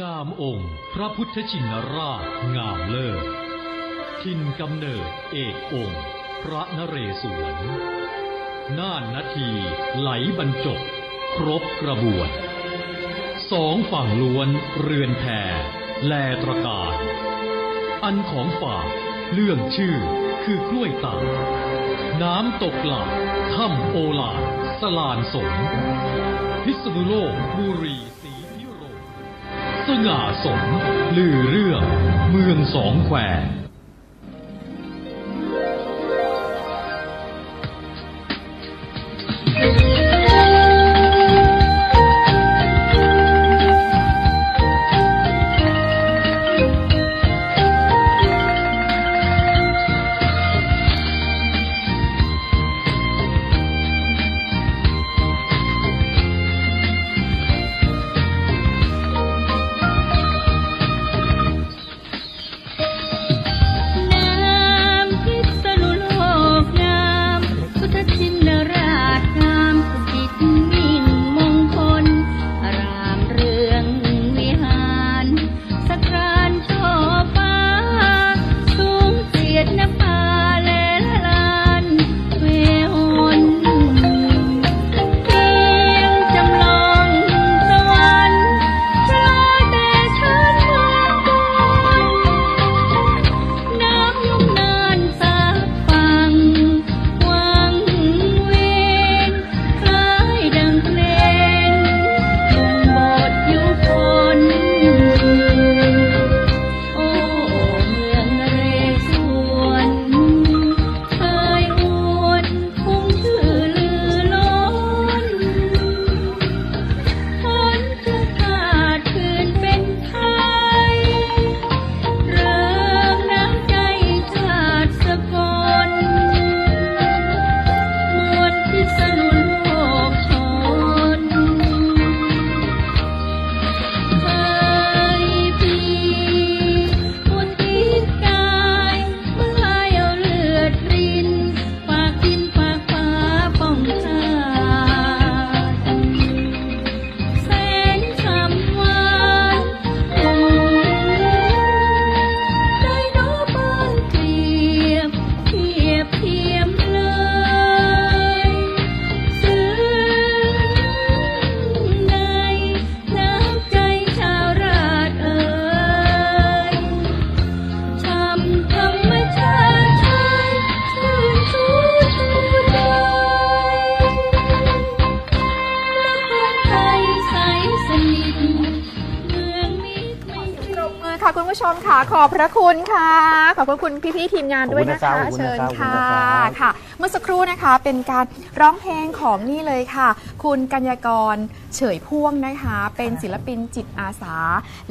งามองค์ พระพุทธชินราชงามเลิศทินกำเนิดเอกองค์ พระนเรศวรน่านนาทีไหลบรรจบ ครบกระบวน สองฝั่งล้วนเรือนแพแลตรการ อันของฝากเรื่องชื่อคือกล้วยตากน้ำตกหลากถ้ำโอลาสลานสงพิษณุโลกบุรี สง่าสมลือเรื่อง เมืองสองแคว คุณผู้ชมค่ะ ขอบพระคุณค่ะ ขอบพระคุณพี่ๆทีมงานด้วยนะคะขอบคุณเชินะญครับขอบคุณค่ะนะครับค่ะ เมื่อสักครู่นะคะเป็นการร้องเพลงของนี่เลยค่ะ คุณกัญญากร เฉยพ่วงนะคะ เป็นศิลปินจิตอาสา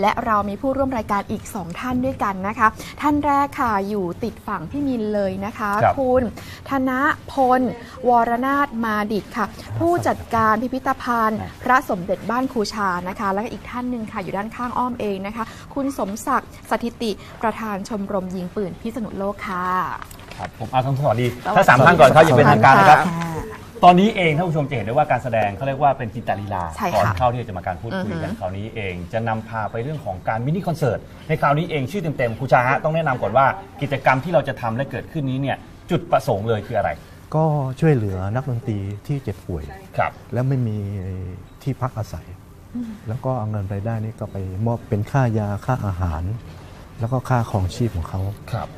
และเรามีผู้ร่วมรายการอีก 2 ท่านด้วยกันนะคะ ท่านแรกค่ะอยู่ติดฝั่งพี่มินเลยนะคะครับคุณธนพล วรนาถมาดิตค่ะ ผู้จัดการพิพิธภัณฑ์ พระสมเด็จบ้านครูชานะคะ แล้วก็อีกท่านหนึ่งค่ะอยู่ด้านข้างอ้อมเองนะคะ คุณสมศักดิ์สถิติประธานชมรมยิงปืนพิษณุโลกค่ะครับผมอาทั้งสวัสดีถ้าสามท่านก่อนครับอย่างเป็นทางการนะครับ ตอนนี้เองท่านผู้ชมจะเห็นได้ว่าการแสดงเขาเรียกว่าเป็นจินตลีลาใช่ก่อนค่ะ เข้าที่จะมาการพูดคุยอือฮึกันคราวนี้เอง จะนำพาไปเรื่องของการมินิคอนเสิร์ตในคราวนี้เองชื่อเต็มๆครูชาฮะต้องแนะนำก่อนว่ากิจกรรมที่เราจะทำและเกิดขึ้นนี้เนี่ยจุดประสงค์เลยคืออะไรก็ช่วยเหลือนักดนตรีที่เจ็บป่วย ครับ และไม่มีที่พักอาศัย แล้วก็เอาเงินรายได้นี้ก็ไปมอบเป็นค่ายาค่าอาหาร แล้วก็ค่าของชีพของเขา ครับ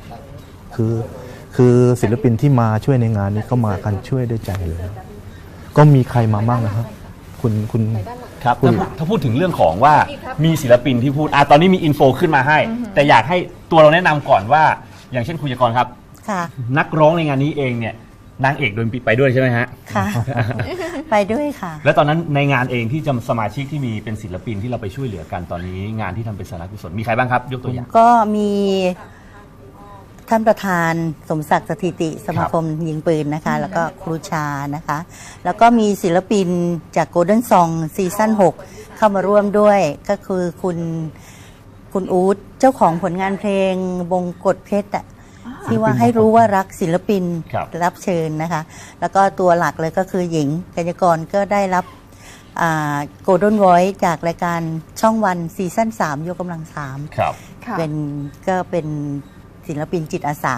คือ คือศิลปินที่มาช่วยในงานนี้ก็มากันช่วยด้วยใจเลย ก็มีใครมาบ้างนะครับ คุณคุณ ครับคุณ ถ้าถ้าพูดถึงเรื่องของว่ามีศิลปินที่พูดอะตอนนี้มีอินโฟขึ้นมาให้ แต่อยากให้ตัวเราแนะนำก่อนว่า อย่างเช่นคุณยากรครับ ค่ะ นักร้องในงานนี้เองเนี่ยนางเอกโดนปิดไปด้วยใช่ไหมฮะ ค่ะ ไปด้วยค่ะ แล้วตอนนั้นในงานเองที่จะสมาชิกที่มีเป็นศิลปินที่เราไปช่วยเหลือกันตอนนี้ งานที่ทำเป็นสาระกุศลมีใครบ้างครับ ยกตัวอย่าง ก็มี ท่านประธานสมศักดิ์สถิติสมาคมยิงปืนนะคะ แล้วก็ครูชานะคะ แล้วก็มีศิลปินจากโกลเด้นซองซีซั่น6 เข้ามาร่วมด้วยก็คือคุณคุณอู๊ดเจ้าของผลงานเพลงวงกฎเพชรอะที่ว่าให้รู้ว่ารักศิลปินครับรับเชิญนะคะ แล้วก็ตัวหลักเลยก็คือหญิงกัญญากรก็ได้รับโกลด n น o อยจากรายการช่องวันซีซั่น3ยกกำลังสามครับค่ะเป็นก็เป็น ศิลปินจิตอาสา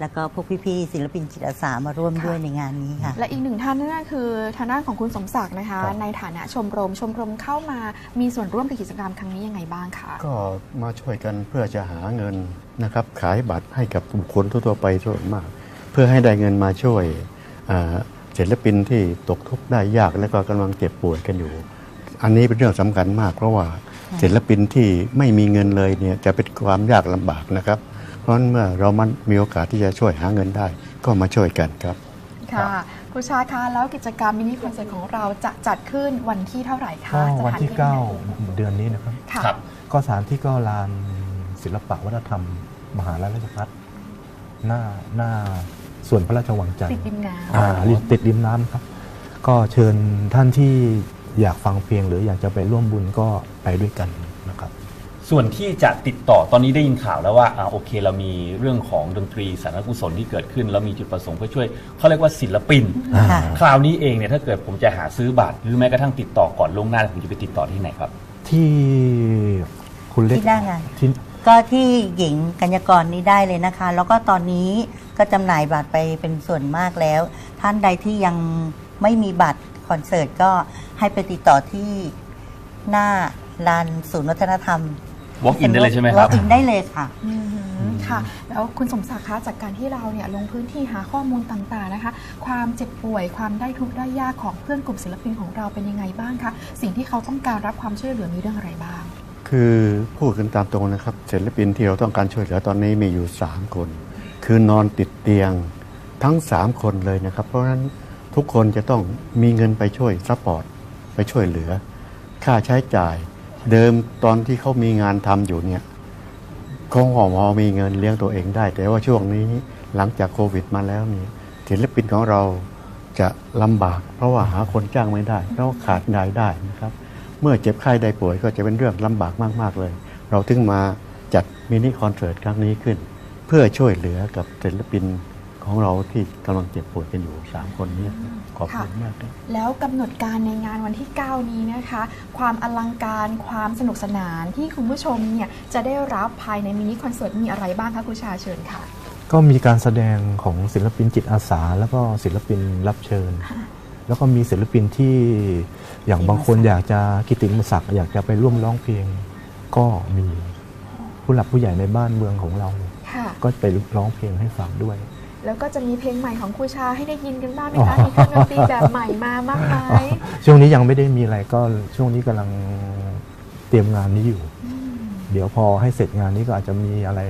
แล้วก็พวกพี่ๆศิลปินจิตอาสามาร่วมค่ะด้วยในงานนี้ค่ะ และอีกหนึ่งท่านนั่นก็คือทางด้านของคุณสมศักดิ์นะคะครับในฐานะชมรมชมรมเข้ามามีส่วนร่วมกับกิจกรรมครั้งนี้ยังไงบ้างคะก็มาช่วยกันเพื่อจะหาเงินนะครับขายบัตรให้กับบุคคลทั่วๆไปส่วนมาก เพื่อให้ได้เงินมาช่วยอ่าศิลปินที่ตกทุกข์ได้ยากและก็กำลังเจ็บป่วยกันอยู่ อันนี้เป็นเรื่องสำคัญมากเพราะว่าศิลปินที่ไม่มีเงินเลยเนี่ยจะเป็นความยากลำบากนะครับ เพราะฉะนั้นเมื่อเรามันมีโอกาสที่จะช่วยหาเงินได้ ก็มาช่วยกันครับ ค่ะคุณชาคะแล้วกิจกรรมมินิคอนเสิร์ตของเราจะจัดขึ้นวันที่เท่าไหร่คะก็สวันถาที่ไหน9เดือนนี้นะครับ ค่ะ ครับ ก็สถานที่ก็ลานศิลปะวัฒนธรรม มหาลัยราชภัฏหน้าหน้าส่วนพระราชวังจันทติดร์ ริมน้อ่าริมติดริมน้ำครับ ก็เชิญท่านที่อยากฟังเพลงหรืออยากจะไปร่วมบุญก็ไปด้วยกันนะครับ ส่วนที่จะติดต่อตอนนี้ได้ยินข่าวแล้วว่าอ่าโอเค เรามีเรื่องของดนตรีสารกุศลที่เกิดขึ้น เรามีจุดประสงค์เพื่อช่วยเขาเรียกว่าศิลปินค่ะ คราวนี้เองเนี่ยถ้าเกิดผมจะหาซื้อบัตรหรือแม้กระทั่งติดต่อก่อนล่วงหน้าผมจะไปติดต่อที่ไหนครับ ที่คุณเล็กที่หน้างาน ที่ ก็ที่หญิงกัญญากรนี้ได้เลยนะคะ แล้วก็ตอนนี้ก็จำหน่ายบัตรไปเป็นส่วนมากแล้ว ท่านใดที่ยังไม่มีบัตรคอนเสิร์ตก็ให้ไปติดต่อที่หน้าลานศูนย์วัฒนธรรม walk in ได้เลยใช่ไหมครับ walk in ได้เลยค่ะำอือหือค่ะ แล้วคุณสมศักดิ์คะจากการที่เราเนี่ยลงพื้นที่หาข้อมูลต่างๆนะคะ ความเจ็บป่วยความได้ทุกข์ได้ยากของเพื่อนกลุ่มศิลปินของเราเป็นยังไงบ้างคะสิ่งที่เขาต้องการรับความช่วยเหลือมีเรื่องอะไรบ้าง คือพูดกันตามตรงนะครับศิลปินที่เราต้องการช่วยเหลือตอนนี้มีอยู่ 3 คน คือนอนติดเตียงทั้ง 3 คนเลยนะครับ เพราะฉะนั้นทุกคนจะต้องมีเงินไปช่วยซัพพอร์ตไปช่วยเหลือ ค่าใช้จ่าย เดิมตอนที่เขามีงานทำอยู่เนี่ยเขาหอมอมีเงินเลี้ยงตัวเองได้ แต่ว่าช่วงนี้หลังจากโควิดมาแล้วนี่ศิลปินของเราจะลำบาก เพราะว่าหาคนจ้างไม่ได้เพราะขาดรายได้นะครับ เมื่อเจ็บไข้ได้ป่วยก็จะเป็นเรื่องลำบากมาก ๆ เลย เราถึงมาจัดมินิคอนเสิร์ตครั้งนี้ขึ้น เพื่อช่วยเหลือกับศิลปิน ของเราที่กำลังเจ็บป่วยกันอยู่ 3 คนนี้ครับขอบคุณมากครับ แล้วกำหนดการในงานวันที่ 9 นี้นะคะ ความอลังการความสนุกสนานที่คุณผู้ชมเนี่ยจะได้รับภายในมินิคอนเสิร์ตมีอะไรบ้างคะคุณชาเชิญค่ะ ก็มีการแสดงของศิลปินจิตอาสา แล้วก็ศิลปินรับเชิญ แล้วก็มีศิลปินที่อย่างบางคนอยากจะกิตติมศักดิ์อยากจะไปร่วมร้องเพลง ก็มีผู้หลักผู้ใหญ่ในบ้านเมืองของเรา ค่ะ ก็ไปร้องเพลงให้ฟังด้วย แล้วก็จะมีเพลงใหม่ของครูชาให้ได้ยินกันบ้างไหมอ๋คะอมีเครื่องดนตรีแบบใหม่มามากมายช่วงนี้ยังไม่ได้มีอะไรก็ช่วงนี้กำลังเตรียมงานนี้อยู่ เดี๋ยวพอให้เสร็จงานนี้ก็อาจจะมีอะไร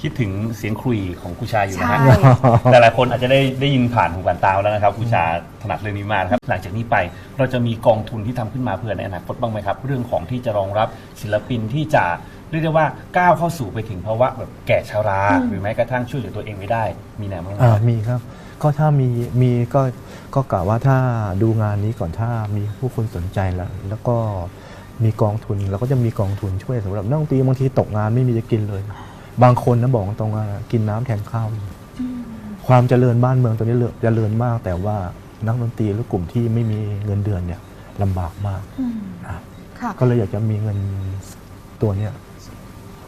คิดถึงเสียงครุยของครูชาอยู่นะใช่ฮะแต่หลายคนอาจจะได้ได้ยินผ่านหูผ่านตาแล้วนะครับครูชาถนัดเรื่องนี้มากนะครับ หลังจากนี้ไปเราจะมีกองทุนที่ทำขึ้นมาเพื่อในอนาคตบ้างไหมครับ เรื่องของที่จะรองรับศิลปินที่จะ เรียกได้ว่าก้าวเข้าสู่ไปถึงภาวะแบบแก่ชราอืมหรือแม้กระทั่งช่วยเหลือตัวเองไม่ได้ มีแนวบ้างไหมอ่าครับมีครับ ก็ถ้ามีมีก็ก็กะว่าถ้าดูงานนี้ก่อนถ้ามีผู้คนสนใจแล้ว แล้วก็มีกองทุนเราก็จะมีกองทุนช่วยสำหรับนักดนตรีบางทีตกงานไม่มีจะกินเลย บางคนนะบอกตรงว่ากินน้ำแทนข้าวอยู่ความเจริญบ้านเมืองตอนนี้เจริญมาก แต่ว่านักดนตรีหรือกลุ่มที่ไม่มีเงินเดือนเนี่ยลำบากมากอืมอะค่ะ ก็เลยอยากจะมีเงินตัวเนี้ย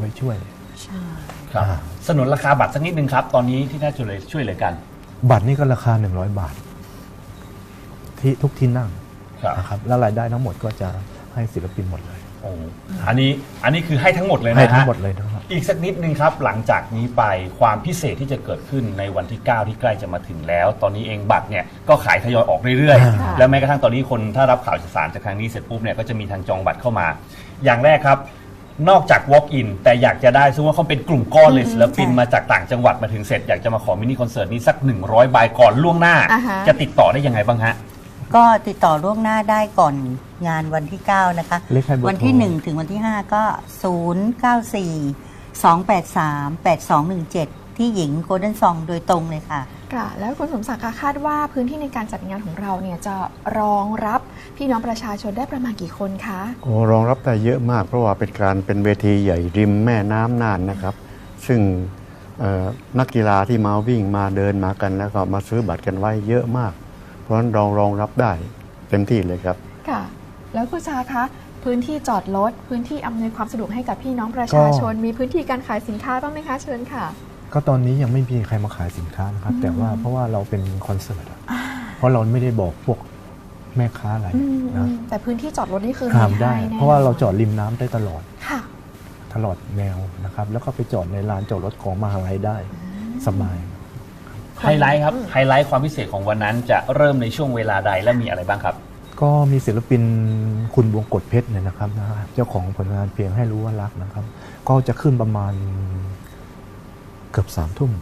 ไว้ช่วยใช่ครับอ่าสนุนราคาบัตรสักนิดนึงครับ ตอนนี้ที่น่าจะเลยช่วยเหลือกัน บัตรนี่ก็ราคา 100 บาท ที่ทุกที่นั่งครับนะครับแล้วรายได้ทั้งหมดก็จะให้ศิลปินหมดเลย โอ้อันนี้อันนี้คือให้ทั้งหมดเลยนะให้ทั้งฮะหมดเลยนะครับอีกสักนิดนึงครับ หลังจากนี้ไปความพิเศษที่จะเกิดขึ้นในวันที่ 9 ที่ใกล้จะมาถึงแล้ว ตอนนี้เองบัตรเนี่ยก็ขายทยอยออกเรื่อยค่ะๆแล้วแม้กระทั่งตอนนี้คนถ้ารับข่าวสารจากทางนี้เสร็จปุ๊บเนี่ยก็จะมีทางจองบัตรเข้ามา อย่างแรกครับ นอกจาก walk in แต่อยากจะได้ซึ่งว่าเขาเป็นกลุ่มก้อนเลยศิลปินใช่มาจากต่างจังหวัดมาถึงเสร็จ อยากจะมาขอมินิคอนเสิร์ตนี้สัก 100ใบก่อนล่วงหน้า อ่าฮะ จะติดต่อได้ยังไงบ้างฮะ ก็ติดต่อล่วงหน้าได้ก่อนงานวันที่ 9 นะคะ เลขให้เบอร์วันที่ โทร 1 ถึงวันที่ 5 ก็ 094 283 8217 ที่หญิงโกลเด้นซองโดยตรงเลยค่ะ ค่ะ แล้วคุณสมศักดิ์คะคาดว่าพื้นที่ในการจัดงานของเราเนี่ยจะรองรับพี่น้องประชาชนได้ประมาณกี่คนคะโอ้รองรับได้เยอะมาก เพราะว่าเป็นการเป็นเวทีใหญ่ริมแม่น้ำน่านนะครับ ซึ่งเอ่อนักกีฬาที่มาวิ่งมาเดินมากันแล้วก็มาซื้อบัตรกันไว้เยอะมาก เพราะฉะนั้นรองรองรับได้เต็มที่เลยครับ ค่ะ แล้วคุณชาคะพื้นที่จอดรถพื้นที่อำนวยความสะดวกให้กับพี่น้องประชาชน มีพื้นที่การขายสินค้าบ้างไหมคะเชิญค่ะ ก็ตอนนี้ยังไม่มีใครมาขายสินค้านะครับ แต่ว่าเพราะว่าเราเป็นคอนเสิร์ตอะเพราะเราไม่ได้บอกพวกแม่ค้าอะไรอืมนะแต่พื้นที่จอดรถนี่คือห้ามได้ให้แน่เพราะว่าเราจอดริมน้ำได้ตลอดค่ะตลอดแนวนะครับ แล้วก็ไปจอดในลานจอดรถของมหาลัยได้สบายไฮไลท์ครับไฮไลท์ความพิเศษของวันนั้นจะเริ่มในช่วงเวลาใดและมีอะไรบ้างครับก็มีศิลปินคุณบวงกฎเพชรเนี่ยนะครับนะเจ้าของผลงานเพลงให้รู้ว่ารักนะครับ ก็จะขึ้นประมาณ เกือบสามทุ่ม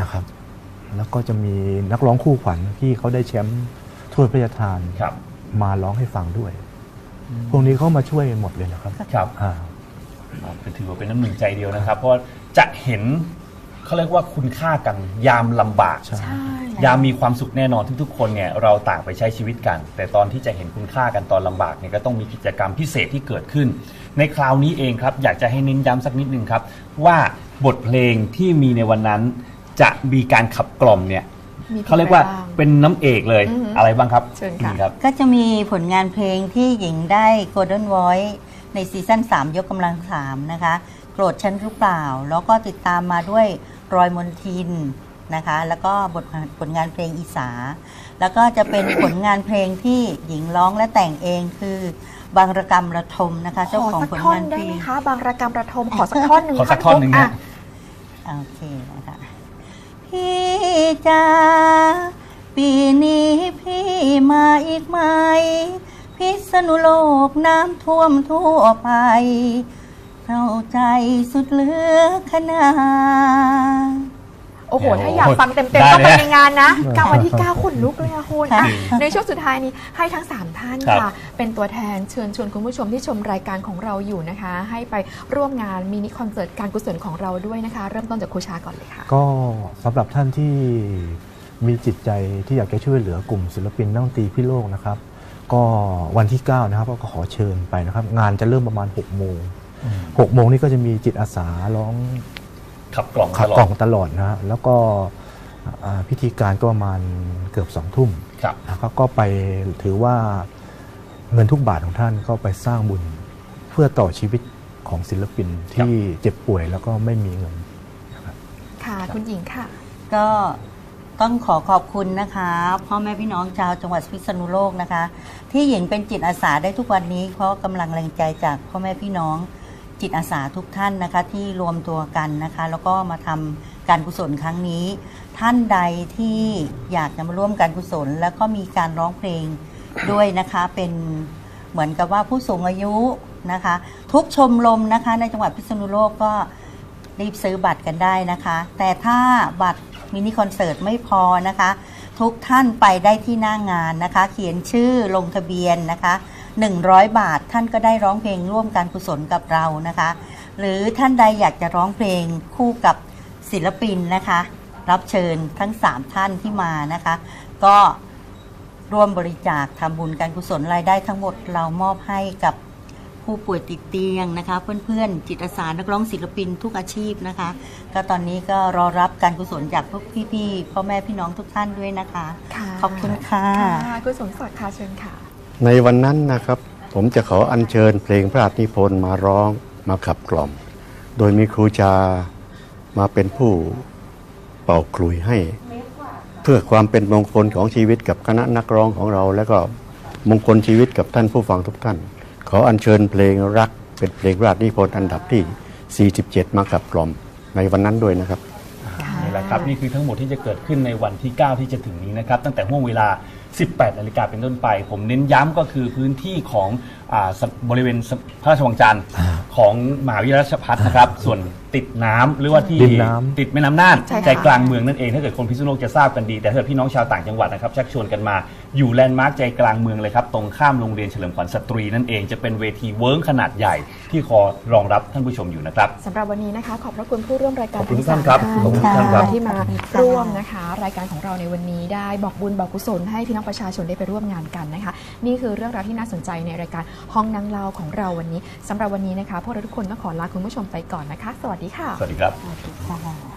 นะครับ แล้วก็จะมีนักร้องคู่ขวัญที่เขาได้แชมป์ถ้วยพระราชทานครับมาร้องให้ฟังด้วย พวกนี้เขามาช่วยหมดเลยนะครับครับอ่าเป็นถือว่าเป็นน้ำหนึ่งใจเดียวนะครับ เพราะจะเห็นเขาเรียกว่าคุณค่ากันยามลำบาก ใช่ใช่ยามมีความสุขแน่นอนทุกๆคนเนี่ยเราต่างไปใช้ชีวิตกัน แต่ตอนที่จะเห็นคุณค่ากันตอนลำบากเนี่ยก็ต้องมีกิจกรรมพิเศษที่เกิดขึ้น ในคราวนี้เองครับ อยากจะให้เน้นย้ำสักนิดนึงครับ ว่า บทเพลงที่มีในวันนั้น จะมีการขับกล่อมเนี่ยมีพลงเขาเรียกว่าอะไรบ้างเป็นน้ำเอกเลยอือฮึอะไรบ้างครับเชิญค่ะนี่ครับก็จะมีผลงานเพลงที่หญิงได้ Golden Voice ในซีซั่น3 ยกกำลัง 3 นะคะ โกรธฉันหรือเปล่า แล้วก็ติดตามมาด้วยรอยมนทินนะคะ แล้วก็บทผลงานเพลงอีสา แล้วก็จะเป็น ผลงานเพลงที่หญิงร้องและแต่งเองคือบางระกรรมระทมนะคะ ขเจ้าอของสักผลท่อนงานเพได้ลไหมง คะ บางระกรรมระทมขอสักท่อนหนึ่งขอสักท่อนหนึ่งอะนะ โอเคนะคะพี่จ้าปีนี้พี่มาอีกไหม พิษณุโลกน้ำท่วมทั่วไป เข้าใจสุดเลือขนาด โอ้โหโอ้โห ถ้าอยากฟังเต็มได้ๆต้องไปเลยในงานนะกลางวันที่9ขนลุกเลยอะคุณค่ะอะในช่วงสุดท้ายนี้ให้ทั้ง 3 ท่านครับค่ะ เป็นตัวแทนเชิญชวนคุณผู้ชมที่ชมรายการของเราอยู่นะคะ ให้ไปร่วมงานมินิคอนเสิร์ตการกุศลของเราด้วยนะคะ เริ่มต้นจากครูชาก่อนเลยค่ะ ก็สำหรับท่านที่มีจิตใจที่อยากจะช่วยเหลือกลุ่มศิลปินนักดนตรีพี่โลกนะครับ ก็วันที่ 9 นะครับก็ขอเชิญไปนะครับ งานจะเริ่มประมาณ6โมง6โมงนี่ก็จะมีจิตอาสาร้อง ขับกล่อมขัตบลอกล่อดงตลอดนะฮะแล้วก็อ่าพิธีการก็ประมาณเกือบสองทุ่มครับนะครับก็ไปถือว่าเงินทุกบาทของท่านก็ไปสร้างบุญเพื่อต่อชีวิตของศิลปินที่เจ็บป่วยแล้วก็ไม่มีเงินค่ะคุณหญิงค่ะ ก็ต้องขอขอบคุณนะคะ พ่อแม่พี่น้องชาวจังหวัดพิษณุโลกนะคะ ที่หญิงเป็นจิตอาสาได้ทุกวันนี้เพราะกำลังแรงใจจากพ่อแม่พี่น้อง จิตอาสาทุกท่านนะคะที่รวมตัวกันนะคะ แล้วก็มาทำการกุศลครั้งนี้ ท่านใดที่อยากจะมาร่วมการกุศล แล้วก็มีการร้องเพลงด้วยนะคะเป็นเหมือนกับว่าผู้สูงอายุนะคะ ทุกชมรมนะคะในจังหวัดพิษณุโลกก็รีบซื้อบัตรกันได้นะคะ แต่ถ้าบัตรมินิคอนเสิร์ตไม่พอนะคะ ทุกท่านไปได้ที่หน้างานนะคะ เขียนชื่อลงทะเบียนนะคะ 100 บาท ท่านก็ได้ร้องเพลงร่วมการกุศลกับเรานะคะ หรือท่านใดอยากจะร้องเพลงคู่กับศิลปินนะคะ รับเชิญทั้ง 3 ท่านที่มานะคะ ก็ร่วมบริจาคทำบุญการกุศลรายได้ทั้งหมดเรามอบให้กับผู้ป่วยติดเตียงนะคะ เพื่อนๆ จิตอาสานักร้องศิลปินทุกอาชีพนะคะ ก็ตอนนี้ก็รอรับการกุศลจากพวกพี่ๆพ่อแม่พี่น้องทุกท่านด้วยนะคะค่ะขอบคุณค่ะค่ะคุณสมศักดิ์ค่ะเชิญค่ะ ในวันนั้นนะครับ ผมจะขออัญเชิญเพลงพระราชนิพนธ์มาร้องมาขับกล่อม โดยมีครูชามาเป็นผู้เป่าคลุยให้ เพื่อความเป็นมงคลของชีวิตกับคณะนักร้องของเรา และก็มงคลชีวิตกับท่านผู้ฟังทุกท่าน ขออัญเชิญเพลงรักเป็นเพลงพระราชนิพนธ์อันดับที่ 47 มาขับกล่อมในวันนั้นด้วยนะครับนี่แหละครับนี่คือทั้งหมดที่จะเกิดขึ้นในวันที่ 9 ที่จะถึงนี้นะครับ ตั้งแต่ห่วงเวลา 18นาฬิกาเป็นต้นไป ผมเน้นย้ำก็คือพื้นที่ของ บริเวณพระราชวังจันทร์ของมหาวิทยาลัยราชภัฏนะครับ ส่วนติดน้ำหรือว่าที่ริมน้ำติดแม่น้ำน่านใช่ค่ะใจกลางเมืองนั่นเองถ้าเกิดคนพิษณุโลกจะทราบกันดี แต่ถ้าเกิดพี่น้องชาวต่างจังหวัดนะครับชักชวนกันมาอยู่แลนด์มาร์คใจกลางเมืองเลยครับ ตรงข้ามโรงเรียนเฉลิมขวัญสตรีนั่นเองจะเป็นเวทีเวิร์กขนาดใหญ่ที่คอยรองรับท่านผู้ชมอยู่นะครับสำหรับวันนี้นะคะ ขอบพระคุณผู้ร่วมรายการขอบคุณทุกทั้ท่างนครับสมขอบคุณทุกท่านครับที่มาร่วมนะคะ รายการของเราในวันนี้ได้บอกบุญบอกกุศลให้พี่น้องประชาชนได้ไปร่วมงานกันนะคะ นี่คือเรื่องราวที่น่าสนใจในรายการห้องนั่งเล่าของเราวันนี้สำหรับวันนี้นะคะ พวกเราทุกคนต้องขอลาคุณผู้ชมไปก่อนนะคะ สวัสดีค่ะ สวัสดีครับค่ะ